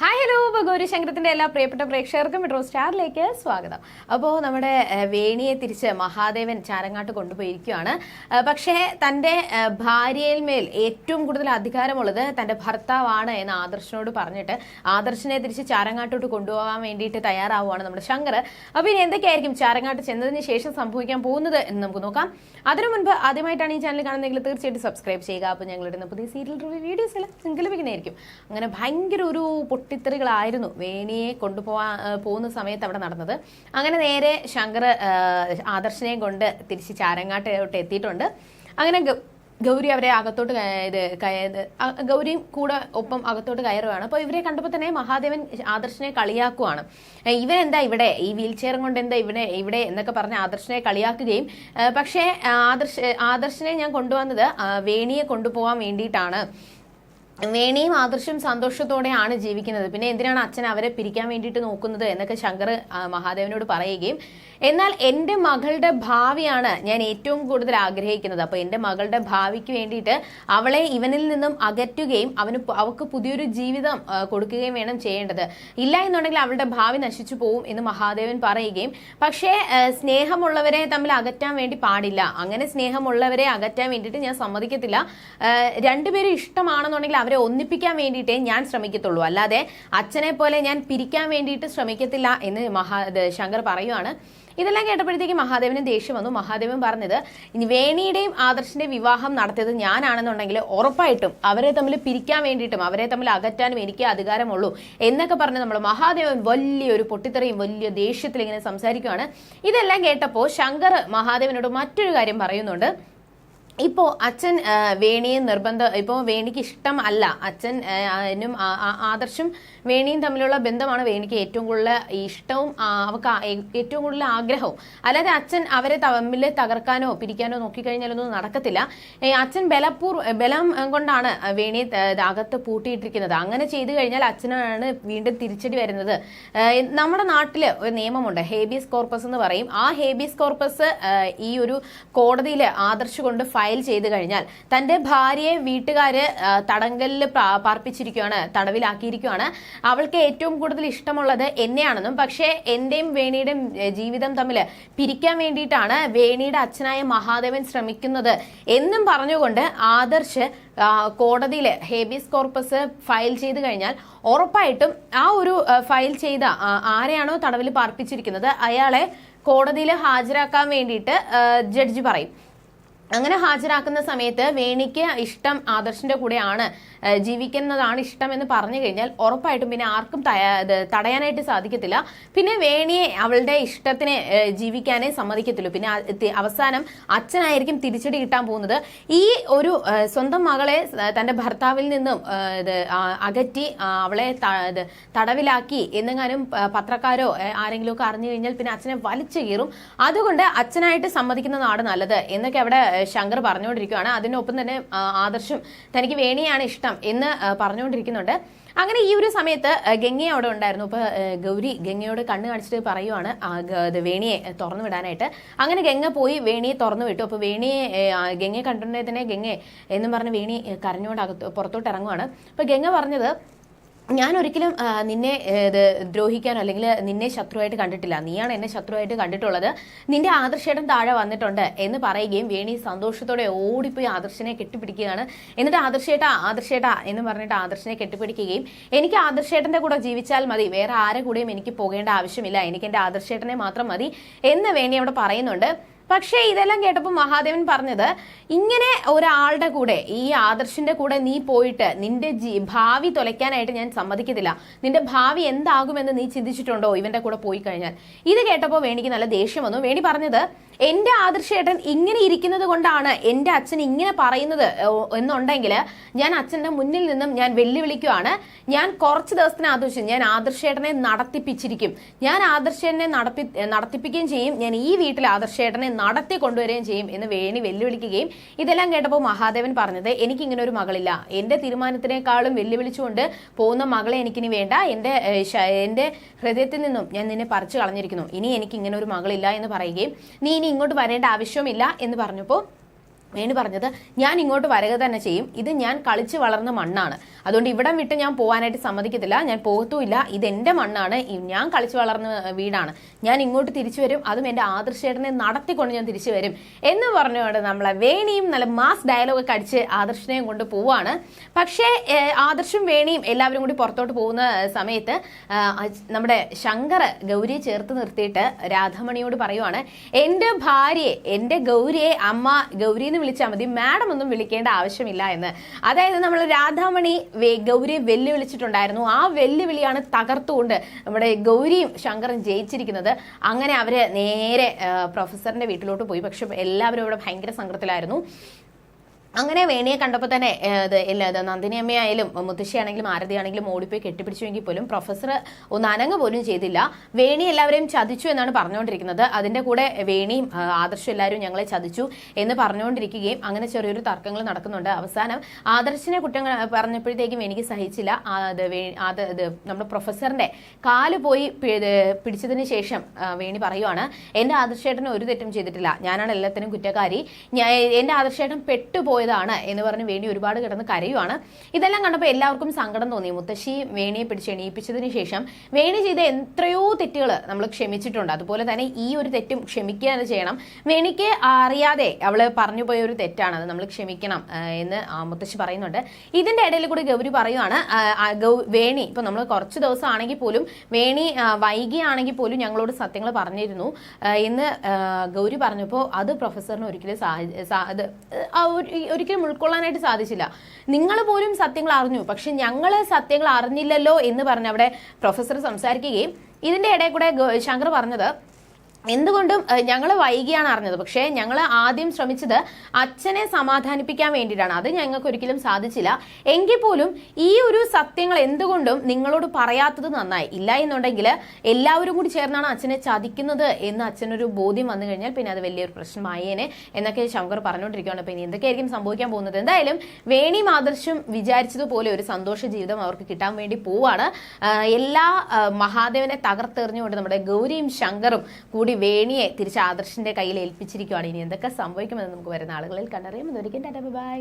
Hi hello ഇപ്പോൾ ഗൗരിശങ്കരത്തിന്റെ എല്ലാ പ്രിയപ്പെട്ട പ്രേക്ഷകർക്കും മെട്രോ സ്റ്റാറിലേക്ക് സ്വാഗതം. അപ്പോൾ നമ്മുടെ വേണിയെ തിരിച്ച് മഹാദേവൻ ചാരങ്ങാട്ട് കൊണ്ടുപോയിരിക്കുകയാണ്. പക്ഷേ തന്റെ ഭാര്യയിൽ മേൽ ഏറ്റവും കൂടുതൽ അധികാരമുള്ളത് തന്റെ ഭർത്താവാണ് എന്ന് ആദർശനോട് പറഞ്ഞിട്ട് ആദർശനെ തിരിച്ച് ചാരങ്ങാട്ടോട്ട് കൊണ്ടുപോകാൻ വേണ്ടിയിട്ട് തയ്യാറാവുകയാണ് നമ്മുടെ ശങ്കർ. അപ്പോൾ ഇനി എന്തൊക്കെയായിരിക്കും ചാരങ്ങാട്ട് ചെന്നതിന് ശേഷം സംഭവിക്കാൻ പോകുന്നത് എന്ന് നമുക്ക് നോക്കാം. അതിനു മുൻപ് ആദ്യമായിട്ടാണ് ഈ ചാനൽ കാണുന്നതെങ്കിൽ തീർച്ചയായിട്ടും സബ്സ്ക്രൈബ് ചെയ്യുക. അപ്പോൾ ഞങ്ങളിടുന്ന പുതിയ സീരിയൽ റിവ്യൂ വീഡിയോസ് എല്ലാം നിങ്ങൾക്ക് ലഭിക്കുന്നതായിരിക്കും. അങ്ങനെ ഭയങ്കര ഒരു പൊട്ടിത്തെറികളായിരുന്നു വേണിയെ കൊണ്ടുപോകാൻ പോകുന്ന സമയത്ത് അവിടെ നടന്നത്. അങ്ങനെ നേരെ ശങ്കർ ആദർശനെ കൊണ്ട് തിരിച്ച് ചാരങ്ങാട്ടോട്ട് എത്തിയിട്ടുണ്ട്. അങ്ങനെ ഗൗരി അവരെ അകത്തോട്ട് ഇത് കയ- ഗൗരിയും കൂടെ ഒപ്പം അകത്തോട്ട് കയറുകയാണ് അപ്പോൾ ഇവരെ കണ്ടപ്പോൾ തന്നെ മഹാദേവൻ ആദർശനെ കളിയാക്കുവാണ്. ഇവനെന്താ ഇവിടെ? ഈ വീൽ ചെയറും കൊണ്ട് എന്താ ഇവിടെ ഇവിടെ എന്നൊക്കെ പറഞ്ഞ് ആദർശനെ കളിയാക്കുകയും പക്ഷേ ആദർശ ആദർശനെ ഞാൻ കൊണ്ടുവന്നത് വേണിയെ കൊണ്ടുപോകാൻ വേണ്ടിയിട്ടാണ്. വേണിയും ആദർശം സന്തോഷത്തോടെയാണ് ജീവിക്കുന്നത്. പിന്നെ എന്തിനാണ് അച്ഛൻ അവരെ പിരിക്കാൻ വേണ്ടിയിട്ട് നോക്കുന്നത് എന്നൊക്കെ ശങ്കർ മഹാദേവനോട് പറയുകയും എന്നാൽ എന്റെ മകളുടെ ഭാവിയാണ് ഞാൻ ഏറ്റവും കൂടുതൽ ആഗ്രഹിക്കുന്നത്. അപ്പോൾ എന്റെ മകളുടെ ഭാവിക്ക് വേണ്ടിയിട്ട് അവളെ ഇവനിൽ നിന്നും അകറ്റുകയും അവന് അവൾക്ക് പുതിയൊരു ജീവിതം കൊടുക്കുകയും വേണം ചെയ്യേണ്ടത്. ഇല്ല എന്നുണ്ടെങ്കിൽ അവളുടെ ഭാവി നശിച്ചു പോവും എന്ന് മഹാദേവൻ പറയുകയും പക്ഷേ സ്നേഹമുള്ളവരെ തമ്മിൽ അകറ്റാൻ വേണ്ടി പാടില്ല. അങ്ങനെ സ്നേഹമുള്ളവരെ അകറ്റാൻ വേണ്ടിയിട്ട് ഞാൻ സമ്മതിക്കത്തില്ല. രണ്ടുപേരും ഇഷ്ടമാണെന്നുണ്ടെങ്കിൽ അവരെ ഒന്നിപ്പിക്കാൻ വേണ്ടിയിട്ടേ ഞാൻ ശ്രമിക്കത്തുള്ളൂ. അല്ലാതെ അച്ഛനെ പോലെ ഞാൻ പിരിക്കാൻ വേണ്ടിയിട്ട് ശ്രമിക്കത്തില്ല എന്ന് മഹാ ശങ്കർ പറയുവാണ്. ഇതെല്ലാം കേട്ടപ്പോഴത്തേക്ക് മഹാദേവന് ദേഷ്യം വന്നു. മഹാദേവൻ പറഞ്ഞത് ഇനി വേണിയുടെയും ആദർശിന്റെ വിവാഹം നടത്തിയത് ഞാനാണെന്നുണ്ടെങ്കിൽ ഉറപ്പായിട്ടും അവരെ തമ്മിൽ പിരിക്കാൻ വേണ്ടിയിട്ടും അവരെ തമ്മിൽ അകറ്റാനും എനിക്ക് അധികാരമുള്ളൂ എന്നൊക്കെ പറഞ്ഞ് നമ്മൾ മഹാദേവൻ വലിയൊരു പൊട്ടിത്തെറിയും വലിയ ദേഷ്യത്തിൽ ഇങ്ങനെ സംസാരിക്കുകയാണ് ഇതെല്ലാം കേട്ടപ്പോൾ ശങ്കർ മഹാദേവനോട് മറ്റൊരു കാര്യം പറയുന്നുണ്ട്. ഇപ്പോൾ അച്ഛൻ വേണിയും നിർബന്ധം ഇപ്പോൾ വേണിക്ക് ഇഷ്ടം അല്ല. അച്ഛൻ അതിനും ആദർശും വേണിയും തമ്മിലുള്ള ബന്ധമാണ് വേണിക്ക് ഏറ്റവും കൂടുതൽ ഇഷ്ടവും അവൾക്ക് ഏറ്റവും കൂടുതൽ ആഗ്രഹവും. അല്ലാതെ അച്ഛൻ അവരെ തമ്മിൽ തകർക്കാനോ പിരിക്കാനോ നോക്കിക്കഴിഞ്ഞാലൊന്നും നടക്കത്തില്ല. അച്ഛൻ ബലപൂർ ബലം കൊണ്ടാണ് വേണിയെ അകത്ത് പൂട്ടിയിട്ടിരിക്കുന്നത്. അങ്ങനെ ചെയ്തു കഴിഞ്ഞാൽ അച്ഛനാണ് വീണ്ടും തിരിച്ചടി വരുന്നത്. നമ്മുടെ നാട്ടിൽ ഒരു നിയമമുണ്ട് ഹേബിയസ് കോർപ്പസ് എന്ന് പറയും. ആ ഹേബിയസ് കോർപ്പസ് ഈ ഒരു കോടതിയിൽ ആദർശ് കൊണ്ട് ഫയൽ ചെയ്ത് കഴിഞ്ഞാൽ തന്റെ ഭാര്യയെ വീട്ടുകാര് തടങ്കലിൽ പാർപ്പിച്ചിരിക്കുകയാണ് തടവിലാക്കിയിരിക്കുകയാണ് അവൾക്ക് ഏറ്റവും കൂടുതൽ ഇഷ്ടമുള്ളത് എന്നെയാണെന്നും പക്ഷേ എന്റെയും വേണിയുടെയും ജീവിതം തമ്മിൽ പിരിക്കാൻ വേണ്ടിയിട്ടാണ് വേണിയുടെ അച്ഛനായ മഹാദേവൻ ശ്രമിക്കുന്നത് എന്നും പറഞ്ഞുകൊണ്ട് ആദർശ് കോടതിയിൽ ഹേബിയസ് കോർപ്പസ് ഫയൽ ചെയ്ത് കഴിഞ്ഞാൽ ഉറപ്പായിട്ടും ആ ഒരു ഫയൽ ചെയ്ത ആരെയാണോ തടവിൽ പാർപ്പിച്ചിരിക്കുന്നത് അയാളെ കോടതിയിൽ ഹാജരാക്കാൻ വേണ്ടിയിട്ട് ജഡ്ജി പറയും. അങ്ങനെ ഹാജരാക്കുന്ന സമയത്ത് വേണിക്ക് ഇഷ്ടം ആദർശിന്റെ കൂടെയാണ് ജീവിക്കുന്നതാണ് ഇഷ്ടം എന്ന് പറഞ്ഞു കഴിഞ്ഞാൽ ഉറപ്പായിട്ടും പിന്നെ ആർക്കും തടയാനായിട്ട് സാധിക്കത്തില്ല. പിന്നെ വേണിയെ അവളുടെ ഇഷ്ടത്തിന് ജീവിക്കാനേ സമ്മതിക്കത്തുള്ളൂ. പിന്നെ അവസാനം അച്ഛനായിരിക്കും തിരിച്ചടി കിട്ടാൻ പോകുന്നത്. ഈ ഒരു സ്വന്തം മകളെ തന്റെ ഭർത്താവിൽ നിന്നും അകറ്റി അവളെ തടവിലാക്കി എന്നെങ്ങാനും പത്രക്കാരോ ആരെങ്കിലും ഒക്കെ അറിഞ്ഞു കഴിഞ്ഞാൽ പിന്നെ അച്ഛനെ വലിച്ചു കീറും. അതുകൊണ്ട് അച്ഛനായിട്ട് സമ്മതിക്കുന്ന നാട് നല്ലത് എന്നൊക്കെ അവിടെ ശങ്കർ പറഞ്ഞുകൊണ്ടിരിക്കുകയാണ്. അതിനൊപ്പം തന്നെ ആദർശം തനിക്ക് വേണിയാണ് ഇഷ്ടം എന്ന് ആ, പറഞ്ഞുകൊണ്ടിരിക്കുന്നുണ്ട്. അങ്ങനെ ഈ ഒരു സമയത്ത് ഗംഗ അവിടെ ഉണ്ടായിരുന്നു. ഇപ്പൊ ഗൗരി ഗംഗയോട് കണ്ണ് കാണിച്ചിട്ട് പറയുവാണ് വേണിയെ തുറന്നു വിടാനായിട്ട്. അങ്ങനെ ഗംഗ പോയി വേണിയെ തുറന്നു വിട്ടു. അപ്പൊ വേണിയെ ഗംഗയെ കണ്ടിട്ടുണ്ടെങ്കിൽ തന്നെ ഗംഗെ എന്നും പറഞ്ഞ് വേണി കരഞ്ഞുകൊണ്ട് അകത്ത് പുറത്തോട്ട് ഇറങ്ങുവാണ്. അപ്പൊ ഗംഗ പറഞ്ഞത് ഞാൻ ഒരിക്കലും നിന്നെ ഇത് ദ്രോഹിക്കാനോ അല്ലെങ്കിൽ നിന്നെ ശത്രുവായിട്ട് കണ്ടിട്ടില്ല. നീയാണ് എന്നെ ശത്രുവായിട്ട് കണ്ടിട്ടുള്ളത്. നിന്റെ ആദർശേട്ടൻ താഴെ വന്നിട്ടുണ്ട് എന്ന് പറയുകയും വേണി സന്തോഷത്തോടെ ഓടിപ്പോയി ആദർശനെ കെട്ടിപ്പിടിക്കുകയാണ്. എന്നിട്ട് ആദർശേട്ട ആദർശേട്ട എന്ന് പറഞ്ഞിട്ട് ആദർശനെ കെട്ടിപ്പിടിക്കുകയും എനിക്ക് ആദർശേട്ടന്റെ കൂടെ ജീവിച്ചാൽ മതി. വേറെ ആരെ കൂടെയും എനിക്ക് പോകേണ്ട ആവശ്യമില്ല. എനിക്ക് എന്റെ ആദർശേട്ടനെ മാത്രം മതി എന്ന് വേണി അവിടെ പറയുന്നുണ്ട്. പക്ഷേ ഇതെല്ലാം കേട്ടപ്പോൾ മഹാദേവൻ പറഞ്ഞത് ഇങ്ങനെ ഒരാളുടെ കൂടെ ഈ ആദർശിന്റെ കൂടെ നീ പോയിട്ട് നിന്റെ ഭാവി തുലയ്ക്കാനായിട്ട് ഞാൻ സമ്മതിക്കത്തില്ല. നിന്റെ ഭാവി എന്താകുമെന്ന് നീ ചിന്തിച്ചിട്ടുണ്ടോ ഇവന്റെ കൂടെ പോയി കഴിഞ്ഞാൽ? ഇത് കേട്ടപ്പോൾ വേണിക്ക് നല്ല ദേഷ്യം വന്നു. വേണി പറഞ്ഞത് എന്റെ ആദർശേട്ടൻ ഇങ്ങനെ ഇരിക്കുന്നത് കൊണ്ടാണ് എന്റെ അച്ഛൻ ഇങ്ങനെ പറയുന്നത് എന്നുണ്ടെങ്കിൽ ഞാൻ അച്ഛന്റെ മുന്നിൽ നിന്നും ഞാൻ വെല്ലുവിളിക്കുവാണ്. ഞാൻ കുറച്ച് ദിവസത്തിന് ആദർശം ഞാൻ ആദർശേട്ടനെ നടത്തിപ്പിച്ചിരിക്കും. ഞാൻ ആദർശേട്ടനെ നടത്തി നടത്തിപ്പിക്കുകയും ചെയ്യും. ഞാൻ ഈ വീട്ടിൽ ആദർശേട്ടനെ നടത്തി കൊണ്ടുവരികയും ചെയ്യും എന്ന് വേണി വെല്ലുവിളിക്കുകയും ഇതെല്ലാം കേട്ടപ്പോൾ മഹാദേവൻ പറഞ്ഞത് എനിക്ക് ഇങ്ങനെ ഒരു മകളില്ല. എന്റെ തീരുമാനത്തിനേക്കാളും വെല്ലുവിളിച്ചുകൊണ്ട് പോകുന്ന മകളെ എനിക്കിനി വേണ്ട. എന്റെ എന്റെ ഹൃദയത്തിൽ നിന്നും ഞാൻ നിന്നെ പറിച്ചു കളഞ്ഞിരിക്കുന്നു. ഇനി എനിക്ക് ഇങ്ങനെ ഒരു മകളില്ല എന്ന് പറയുകയും നീ ഇനി ഇങ്ങോട്ട് വരേണ്ട ആവശ്യവുമില്ല എന്ന് പറഞ്ഞപ്പോൾ വേണു പറഞ്ഞത് ഞാൻ ഇങ്ങോട്ട് വരിക തന്നെ ചെയ്യും. ഇത് ഞാൻ കളിച്ച് വളർന്ന മണ്ണാണ്. അതുകൊണ്ട് ഇവിടം വിട്ട് ഞാൻ പോകാനായിട്ട് സമ്മതിക്കത്തില്ല. ഞാൻ പോകത്തുമില്ല. ഇത് എന്റെ മണ്ണാണ്. ഞാൻ കളിച്ച് വളർന്ന വീടാണ്. ഞാൻ ഇങ്ങോട്ട് തിരിച്ചു വരും. അതും എന്റെ ആദർശേട്ടനെ നടത്തിക്കൊണ്ട് ഞാൻ തിരിച്ചു വരും. എന്ന് പറഞ്ഞുകൊണ്ട് നമ്മളെ വേണിയും നല്ല മാസ് ഡയലോഗ് ഒക്കെ അടിച്ച് ആദർശനെയും കൊണ്ട് പോവാണ്. പക്ഷേ ആദർശും വേണിയും എല്ലാവരും കൂടി പുറത്തോട്ട് പോകുന്ന സമയത്ത് നമ്മുടെ ശങ്കർ ഗൗരിയെ ചേർത്ത് നിർത്തിയിട്ട് രാധാമണിയോട് പറയുവാണ് എന്റെ ഭാര്യയെ എന്റെ ഗൗരിയെ അമ്മ ഗൗരി വിളിച്ചാൽ മതി. മാഡം ഒന്നും വിളിക്കേണ്ട ആവശ്യമില്ല എന്ന്. അതായത് നമ്മൾ രാധാമണി ഗൗരിയെ വെല്ലുവിളിച്ചിട്ടുണ്ടായിരുന്നു. ആ വെല്ലുവിളിയാണ് തകർത്തുകൊണ്ട് നമ്മുടെ ഗൗരിയും ശങ്കറും ജയിച്ചിരിക്കുന്നത്. അങ്ങനെ അവർ നേരെ പ്രൊഫസറിന്റെ വീട്ടിലോട്ട് പോയി. പക്ഷെ എല്ലാവരും ഇവിടെ ഭയങ്കര സങ്കടത്തിലായിരുന്നു. അങ്ങനെ വേണിയെ കണ്ടപ്പോൾ തന്നെ ഇത് ഇല്ല നന്ദിനി അമ്മയായാലും മുത്തശ്ശിയാണെങ്കിലും ആരതിയാണെങ്കിലും ഓടിപ്പോയി കെട്ടിപ്പിടിച്ചുവെങ്കിൽ പോലും പ്രൊഫസർ ഒന്ന് അനങ്ങ പോലും ചെയ്തില്ല. വേണി എല്ലാവരെയും ചതിച്ചു എന്നാണ് പറഞ്ഞുകൊണ്ടിരിക്കുന്നത്. അതിന്റെ കൂടെ വേണിയും ആദർശം എല്ലാവരും ഞങ്ങളെ ചതിച്ചു എന്ന് പറഞ്ഞുകൊണ്ടിരിക്കുകയും അങ്ങനെ ചെറിയൊരു തർക്കങ്ങൾ നടക്കുന്നുണ്ട്. അവസാനം ആദർശിനെ കുറ്റം പറഞ്ഞപ്പോഴത്തേക്കും എനിക്ക് സഹിച്ചില്ല. അത് നമ്മുടെ പ്രൊഫസറിന്റെ കാൽ പോയി പിടിച്ചതിന് ശേഷം വേണി പറയുവാണ് എന്റെ ആദർശേട്ടൻ ഒരു തെറ്റും ചെയ്തിട്ടില്ല. ഞാനാണ് എല്ലാത്തിനും കുറ്റക്കാരി. എന്റെ ആദർശേട്ടൻ ആദർശേട്ടൻ പെട്ടുപോയതാണ് എന്ന് പറഞ്ഞ് വേണി ഒരുപാട് കിടന്ന് കരയുവാണ്. ഇതെല്ലാം കണ്ടപ്പോൾ എല്ലാവർക്കും സങ്കടം തോന്നി. മുത്തശ്ശി വേണിയെ പിടിച്ച് എണീപ്പിച്ചതിന് ശേഷം വേണി ചെയ്ത എത്രയോ തെറ്റുകൾ നമ്മൾ ക്ഷമിച്ചിട്ടുണ്ട്. അതുപോലെ തന്നെ ഈ ഒരു തെറ്റും ക്ഷമിക്കുക തന്നെ ചെയ്യണം. വേണിക്ക് അറിയാതെ അവൾ പറഞ്ഞു പോയ ഒരു തെറ്റാണ്. അത് നമ്മൾ ക്ഷമിക്കണം എന്ന് മുത്തശ്ശി പറയുന്നുണ്ട്. ഇതിന്റെ ഇടയിൽ കൂടി ഗൗരി പറയുവാണ് വേണി ഇപ്പൊ നമ്മൾ കുറച്ച് ദിവസം ആണെങ്കിൽ പോലും വേണി വൈകിയാണെങ്കിൽ പോലും ഞങ്ങളോട് സത്യങ്ങൾ പറഞ്ഞിരുന്നു. എന്ന് ഗൗരി പറഞ്ഞപ്പോൾ അത് പ്രൊഫസറിന് ഒരിക്കലും ഒരിക്കലും ഉൾക്കൊള്ളാനായിട്ട് സാധിച്ചില്ല. നിങ്ങൾ പോലും സത്യങ്ങൾ അറിഞ്ഞു. പക്ഷെ ഞങ്ങൾ സത്യങ്ങൾ അറിഞ്ഞില്ലല്ലോ എന്ന് പറഞ്ഞ് അവിടെ പ്രൊഫസർ സംസാരിക്കുകയും ഇതിന്റെ ഇടയിൽ കൂടെ ശങ്കർ പറഞ്ഞത് എന്തുകൊണ്ടും ഞങ്ങൾ വൈകിയാണ് അറിഞ്ഞത്. പക്ഷേ ഞങ്ങൾ ആദ്യം ശ്രമിച്ചത് അച്ഛനെ സമാധാനിപ്പിക്കാൻ വേണ്ടിയിട്ടാണ്. അത് ഞങ്ങൾക്ക് ഒരിക്കലും സാധിച്ചില്ല. എങ്കിൽ പോലും ഈ ഒരു സത്യങ്ങൾ എന്തുകൊണ്ടും നിങ്ങളോട് പറയാത്തത് നന്നായി. ഇല്ല എന്നുണ്ടെങ്കിൽ എല്ലാവരും കൂടി ചേർന്നാണ് അച്ഛനെ ചതിക്കുന്നത് എന്ന് അച്ഛനൊരു ബോധ്യം വന്നു കഴിഞ്ഞാൽ പിന്നെ അത് വലിയൊരു പ്രശ്നമായേനെ എന്നൊക്കെ ശങ്കർ പറഞ്ഞുകൊണ്ടിരിക്കുകയാണ്. പിന്നെ എന്തൊക്കെയായിരിക്കും സംഭവിക്കാൻ പോകുന്നത്? എന്തായാലും വേണി മാദർശം വിചാരിച്ചതുപോലെ ഒരു സന്തോഷ ജീവിതം അവർക്ക് കിട്ടാൻ വേണ്ടി പോവാണ്. എല്ലാ മഹാദേവനെ തകർത്തെറിഞ്ഞുകൊണ്ട് നമ്മുടെ ഗൗരിയും ശങ്കറും കൂടി വേണിയെ തിരിച്ച് ആദർശിന്റെ കയ്യിൽ ഏൽപ്പിച്ചിരിക്കുകയാണ് ഇനി എന്തൊക്കെ സംഭവിക്കുമെന്ന് നമുക്ക് വരുന്ന ആളുകളിൽ കണ്ടറിയാം. അതൊരിക്കലും ടാറ്റ ബൈ.